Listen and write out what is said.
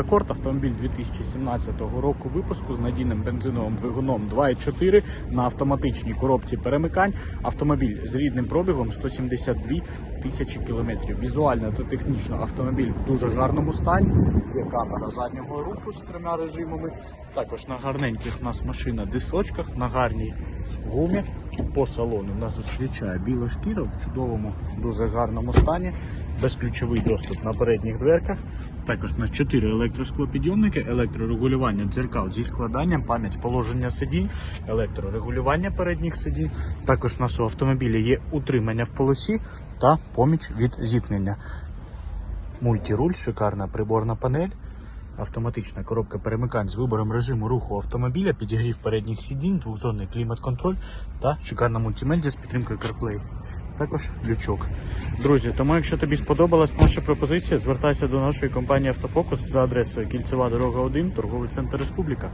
Акорд автомобіль 2017 року випуску з надійним бензиновим двигуном 2.4 на автоматичній коробці перемикань. Автомобіль з рідним пробігом 172 тисячі кілометрів. Візуально та технічно автомобіль в дуже гарному стані. Є камера заднього руху з трьома режимами. Також на гарненьких у нас машина дисочках, на гарній гумі. По салону нас зустрічає біла шкіра в чудовому, дуже гарному стані. Безключовий доступ на передніх дверках. Також у нас 4 електросклопідйомники, електрорегулювання дзеркал зі складанням, пам'ять положення сидінь, електрорегулювання передніх сидінь. Також у нас у автомобіля є утримання в полосі та поміч від зіткнення. Мультируль, шикарна приборна панель. Автоматична коробка перемикань з вибором режиму руху автомобіля, підігрів передніх сидінь, двохзонний клімат-контроль та шикарна мультимедіа з підтримкою CarPlay. Також лючок. Друзі, тому якщо тобі сподобалась наша пропозиція, звертайся до нашої компанії Автофокус за адресою Кільцева дорога 1, торговий центр Республіка.